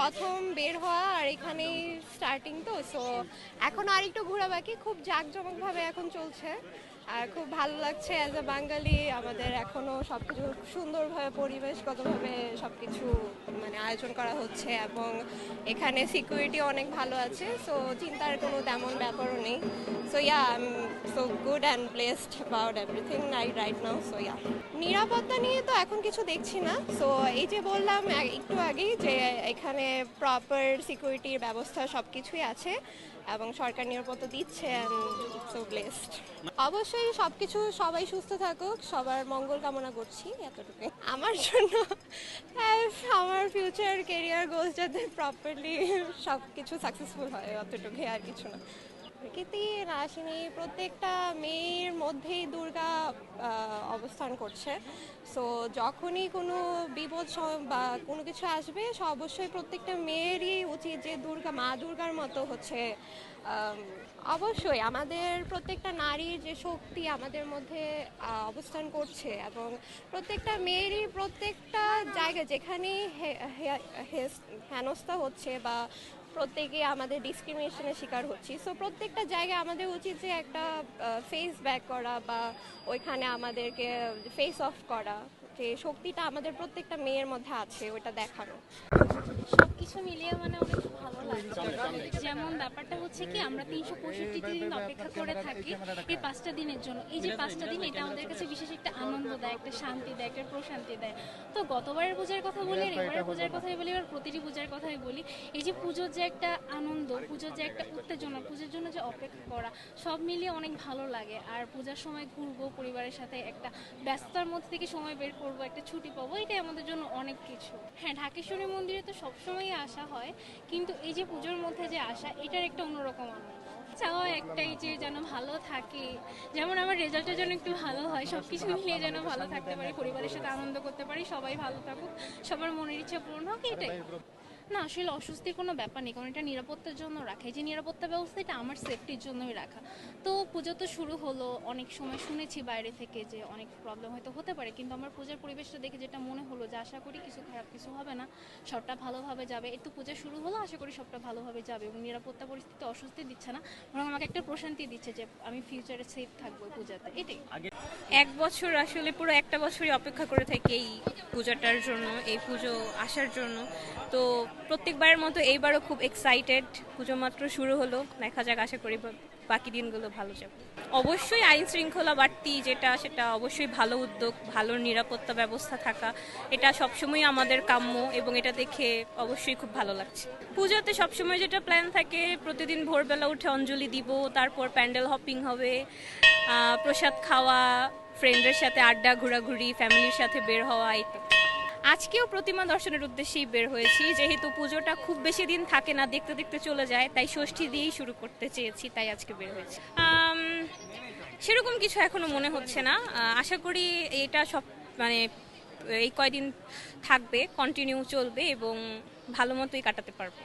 প্রথম বের হওয়া আর এখানেই স্টার্টিং তো সো এখন আর একটু ঘোরা বাকি খুব জাঁকজমকভাবে এখন চলছে। আর খুব ভালো লাগছে অ্যাজ আ বাঙালি, আমাদের এখনও সব কিছু সুন্দরভাবে, পরিবেশগতভাবে সব কিছু মানে আয়োজন করা হচ্ছে এবং এখানে সিকিউরিটি অনেক ভালো আছে সো চিন্তার কোনো তেমন ব্যাপারও নেই। So yeah so good and blessed about everything right right now so yeah নিরাপত্তা নিয়ে তো এখন কিছু দেখছি না। সো এই যে বললাম একটু আগেই যে এখানে প্রপার সিকিউরিটির ব্যবস্থা সব কিছুই আছে এবং সরকার নিরাপত্তা দিচ্ছে সো ব্লেসড অবশ্যই সব কিছু সবাই সুস্থ থাকুক, সবার মঙ্গল কামনা করছি এতটুকু আমার জন্য আমার ফিউচার কেরিয়ার গোলস যাতে প্রপারলি সব কিছু সাকসেসফুল হয়, অতটুকুই আর কিছু না। প্রকৃতি নাশিনী প্রত্যেকটা মেয়ের মধ্যেই দুর্গা অবস্থান করছে। সো যখনই কোনো বিপদ বা কোনো কিছু আসবে অবশ্যই প্রত্যেকটা মেয়েরই উচিত যে দুর্গা, মা দুর্গার মতো হচ্ছে অবশ্যই আমাদের প্রত্যেকটা নারীর যে শক্তি আমাদের মধ্যে অবস্থান করছে এবং প্রত্যেকটা মেয়েরই প্রত্যেকটা জায়গা যেখানেই হেনস্থা হচ্ছে বা প্রত্যেকে আমাদের ডিসক্রিমিনেশনের শিকার হচ্ছি। সো প্রত্যেকটা জায়গায় আমাদের উচিত যে একটা ফেস ব্যাক করা বা ওইখানে আমাদেরকে ফেস অফ করা। যে শক্তিটা আমাদের প্রত্যেকটা মেয়ের মধ্যে আছে ওটা দেখানো। সব কিছু মিলিয়ে মানে যেমন ব্যাপারটা হচ্ছে কি, আমরা তিনশো পঁয়ষট্টি দিন অপেক্ষা করে থাকি এই পাঁচটা দিনের জন্য। এই যে পাঁচটা দিন, এটা আমাদের কাছে বিশেষ একটা আনন্দ দেয়, একটা শান্তি দেয়, একটা প্রশান্তি দেয়। তো গতবারের পূজার কথা বলি, আর এবারের পূজার কথাই বলি, এবার প্রতিটি পূজার কথাই বলি, এই যে পুজোর যে একটা আনন্দ, পুজোর যে একটা উত্তেজনা, পুজোর জন্য যে অপেক্ষা করা, সব মিলিয়ে অনেক ভালো লাগে। আর পূজার সময় ঘুরবো, পরিবারের সাথে একটা ব্যস্ততার মধ্যে থেকে সময় বের করব, একটা ছুটি পাবো, এটাই আমাদের জন্য অনেক কিছু। হ্যাঁ ঢাকেশ্বরী মন্দিরে তো সবসময়ই আসা হয়, কিন্তু এই যে পুজোর মধ্যে যে আসা, এটার একটা অন্যরকম আনন্দ। চাওয়া একটাই যে যেন ভালো থাকে। যেমন আমার রেজাল্টের জন্য একটু ভালো হয় সব কিছু মিলিয়ে যেন ভালো থাকতে পারি, পরিবারের সাথে আনন্দ করতে পারি, সবাই ভালো থাকুক, সবার মনের ইচ্ছা পূরণ হোক, এটাই। না, আসলে অস্বস্তির কোনো ব্যাপার নেই, কারণ এটা নিরাপত্তার জন্য রাখা। যে নিরাপত্তা ব্যবস্থা, এটা আমার সেফটির জন্যই রাখা। তো পুজো তো শুরু হলো, অনেক সময় শুনেছি বাইরে থেকে যে অনেক প্রবলেম হয়তো হতে পারে, কিন্তু আমার পূজার পরিবেশটা দেখে যেটা মনে হলো যে আশা করি কিছু খারাপ কিছু হবে না, সবটা ভালোভাবে যাবে। একটু পূজা শুরু হলো, আশা করি সবটা ভালোভাবে যাবে এবং নিরাপত্তা পরিস্থিতি অস্বস্তি দিচ্ছে না, বরং আমাকে একটা প্রশান্তি দিচ্ছে যে আমি ফিউচারে সেফ থাকব পূজাতে, এটাই। এক বছর আসলে পুরো একটা বছরই অপেক্ষা করে থাকি এই পূজাটার জন্য, এই পুজো আসার জন্য। তো প্রত্যেকবারের মতো এইবারও খুব এক্সাইটেড পুজো মাত্র শুরু হলো। দেখা যাক, আশা করি বাকি দিনগুলো ভালো যাবে। অবশ্যই আইন শৃঙ্খলা বাড়তি যেটা, সেটা অবশ্যই ভালো উদ্যোগ, ভালো নিরাপত্তা ব্যবস্থা থাকা। এটা সবসময় আমাদের কাম্য এবং এটা দেখে অবশ্যই খুব ভালো লাগছে। পুজোতে সবসময় যেটা প্ল্যান থাকে, প্রতিদিন ভোরবেলা উঠে অঞ্জলি দিব, তারপর প্যান্ডেল হপিং হবে প্রসাদ খাওয়া ফ্রেন্ডের সাথে আড্ডা, ঘোরাঘুরি ফ্যামিলির সাথে বের হওয়া আজকেও প্রতিমা দর্শনের উদ্দেশ্যেই বের হয়েছি। যেহেতু পুজোটা খুব বেশি দিন থাকে না, দেখতে দেখতে চলে যায়, তাই ষষ্ঠী দিয়েই শুরু করতে চেয়েছি, তাই আজকে বের হয়েছি। সেরকম কিছু এখনও মনে হচ্ছে না। আশা করি এটা সব মানে এই কয়দিন থাকবে কন্টিনিউ চলবে এবং ভালো মতোই কাটাতে পারব।